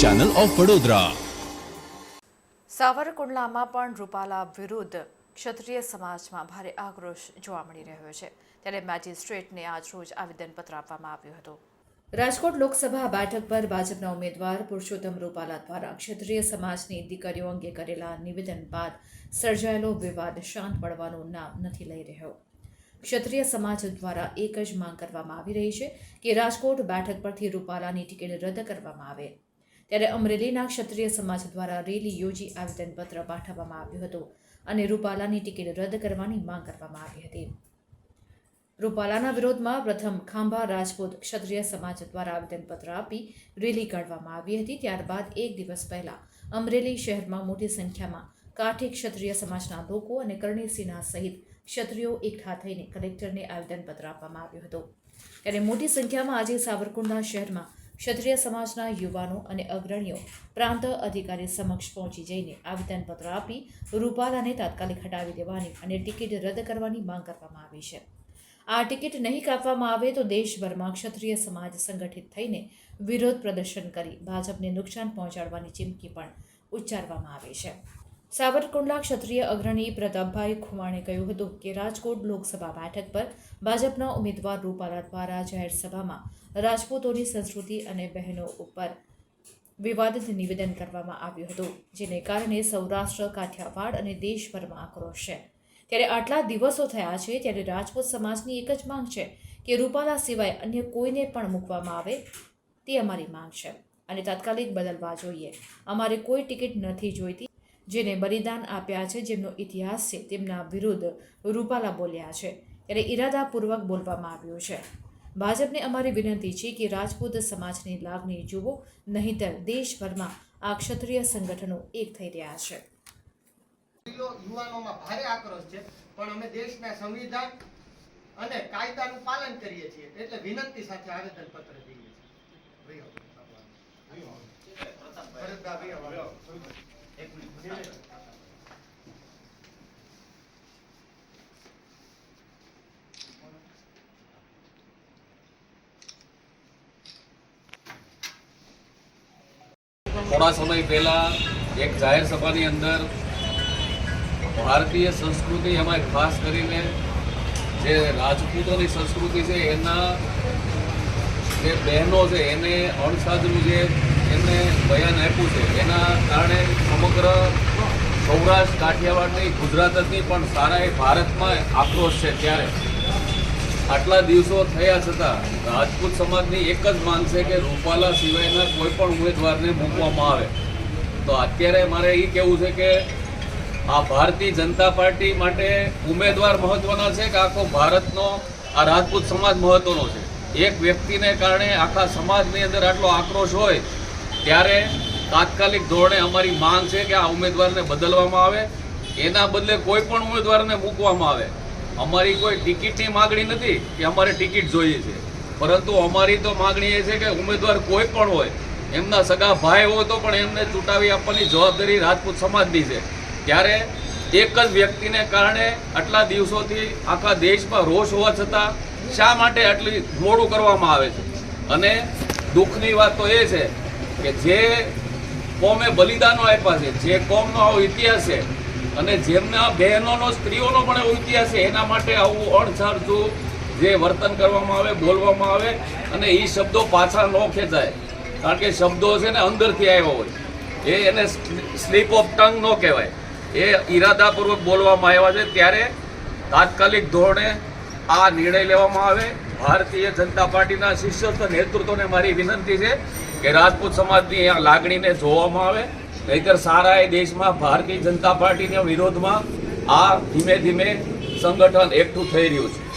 Channel of Vadodara સાવરકુંડલામાં પણ રૂપાલા વિરુદ્ધ ક્ષત્રિય સમાજમાં ભારે આક્રોશ જોવા મળી રહ્યો છે. ત્યારે મેજિસ્ટ્રેટને આજરોજ આવેદનપત્ર આપવામાં આવ્યું હતું. રાજકોટ લોકસભા બેઠક પર ભાજપના ઉમેદવાર પુરુષોત્તમ રૂપાલા દ્વારા ક્ષત્રિય સમાજની દીકરીઓ અંગે કરેલા નિવેદન બાદ સર્જાયેલો વિવાદ શાંત પડવાનું નામ નથી લઈ રહ્યો. ક્ષત્રિય સમાજ દ્વારા એક જ માંગ કરવામાં આવી રહી છે કે રાજકોટ બેઠક પરથી રૂપાલાની ટિકિટ રદ કરવામાં આવે. ત્યારે અમરેલીના ક્ષત્રિય સમાજ દ્વારા રેલી યોજી આવેદનપત્ર પાઠવવામાં આવ્યું હતું અને રૂપાલાની ટિકિટ રદ કરવાની માંગ કરવામાં આવી હતી. રૂપાલાના વિરોધમાં પ્રથમ ખાંભા રાજપૂત ક્ષત્રિય સમાજ દ્વારા આવેદનપત્ર આપી રેલી કાઢવામાં આવી હતી. ત્યારબાદ એક દિવસ પહેલા અમરેલી શહેરમાં મોટી સંખ્યામાં કાઠી ક્ષત્રિય સમાજના લોકો અને કરણીસિંહના સહિત ક્ષત્રિયો એકઠા થઈને કલેક્ટરને આવેદનપત્ર આપવામાં આવ્યું હતું. ત્યારે મોટી સંખ્યામાં આજે સાવરકુંડલા શહેરમાં ક્ષત્રિય સમાજના યુવાનો અને અગ્રણીઓ પ્રાંત અધિકારી સમક્ષ પહોંચી જઈને આવેદનપત્ર આપી રૂપાલાને તાત્કાલિક હટાવી દેવાની અને ટિકિટ રદ કરવાની માંગ કરવામાં આવી છે. આ ટિકિટ નહીં કાપવામાં આવે તો દેશભરમાં ક્ષત્રિય સમાજ સંગઠિત થઈને વિરોધ પ્રદર્શન કરી ભાજપને નુકસાન પહોંચાડવાની ચીમકી પણ ઉચ્ચારવામાં આવી છે. સાવરકુંડલા ક્ષત્રિય અગ્રણી પ્રતાપભાઈ ખુમાણે કહ્યું હતું કે રાજકોટ લોકસભા બેઠક પર ભાજપના ઉમેદવાર રૂપાલા દ્વારા જાહેર સભામાં રાજપૂતોની સંસ્કૃતિ અને બહેનો ઉપર વિવાદિત નિવેદન કરવામાં આવ્યું હતું, જેને કારણે સૌરાષ્ટ્ર, કાઠિયાવાડ અને દેશભરમાં આક્રોશ છે. ત્યારે આટલા દિવસો થયા છે ત્યારે રાજપૂત સમાજની એક જ માંગ છે કે રૂપાલા સિવાય અન્ય કોઈને પણ મૂકવામાં આવે તે અમારી માંગ છે. અને તાત્કાલિક બદલવા જોઈએ. અમારે કોઈ ટિકિટ નથી જોઈતી. જેને બલિદાન આપ્યા છે જેમનો ઇતિહાસ છે તેમના વિરુદ્ધ રૂપાલા બોલ્યા છે. ત્યારે ઇરાદાપૂર્વક બોલવામાં આવ્યું છે. ભાજપને અમારી વિનંતી છે કે રાજપૂત સમાજની લાગણી જુઓ નહીંતર દેશભરમાં આ ક્ષત્રિય સંગઠનો એક થઈ રહ્યા છે. યુવાનોમાં ભારે આક્રોશ છે પણ અમે દેશના સંવિધાન અને કાયદાનું પાલન કરીએ છીએ એટલે વિનંતી સાથે આવેદન પત્ર દઈએ છીએ ભરતભાઈ આવ્યો. એક મિનિટ. થોડા સમય પહેલાં એક જાહેર સભાની અંદર ભારતીય સંસ્કૃતિ એમાં ખાસ કરીને જે રાજપૂતોની સંસ્કૃતિ છે, એના જે બહેનો છે, એને અણસાધનું જે એમને બયાન આપ્યું છે, એના કારણે સમગ્ર સૌરાષ્ટ્ર, કાઠિયાવાડની ગુજરાત જ નહીં પણ સારા એ ભારતમાં આક્રોશ છે ત્યારે. આટલા દિવસો થયા છતાં રાજપૂત સમાજની એક જ માંગ છે કે રૂપાલા સિવાયના કોઈ પણ ઉમેદવારને મૂકવામાં આવે. તો અત્યારે મારે એ કહેવું છે કે આ ભારતીય જનતા પાર્ટી માટે ઉમેદવાર મહત્વના છે કે આખો ભારતનો, આ રાજપૂત સમાજ મહત્વનો છે? એક વ્યક્તિને કારણે આખા સમાજની અંદર આટલો આક્રોશ હોય, ત્યારે તાત્કાલિક ધોરણે અમારી માંગ છે કે આ ઉમેદવારને બદલવામાં આવે. એના બદલે કોઈ પણ ઉમેદવારને મૂકવામાં આવે. અમારી કોઈ ટિકિટની માગણી નથી કે અમારે ટિકિટ જોઈએ છે. પરંતુ અમારી તો માગણી એ છે કે ઉમેદવાર કોઈ પણ હોય, એમના સગા ભાઈ હોય તો પણ એમને ચૂંટાવી આપવાની જવાબદારી રાજપૂત સમાજની છે. ત્યારે એક જ વ્યક્તિને કારણે આટલા દિવસોથી આખા દેશમાં રોષ હોવા છતાં શા માટે આટલી મોડું કરવામાં આવે છે? અને દુઃખની વાત તો એ છે કે જે કોમે બલિદાનો આપ્યા છે, જે કોમનો આવો ઇતિહાસ છે અને જેમના બહેનોનો સ્ત્રીઓનો પણ એવો ઇતિહાસ છે, એના માટે આવું અણછારતું જે વર્તન કરવામાં આવે, બોલવામાં આવે અને એ શબ્દો પાછા ન ખેંચાય. કારણ કે શબ્દો છે ને અંદરથી આવ્યા હોય. એ એને સ્લીપ ઓફ ટંગ ન કહેવાય. એ ઈરાદાપૂર્વક બોલવામાં આવ્યા છે. ત્યારે તાત્કાલિક ધોરણે આ નિર્ણય લેવામાં આવે. ભારતીય જનતા પાર્ટીના શિષ્યસ્થ નેતૃત્વને મારી વિનંતી છે કે રાજપૂત સમાજની આ લાગણીને જોવામાં આવે. નહીતર સારા એ દેશમાં ભારતીય જનતા પાર્ટીના વિરોધમાં આ ધીમે ધીમે સંગઠન એકઠું થઈ રહ્યું છે.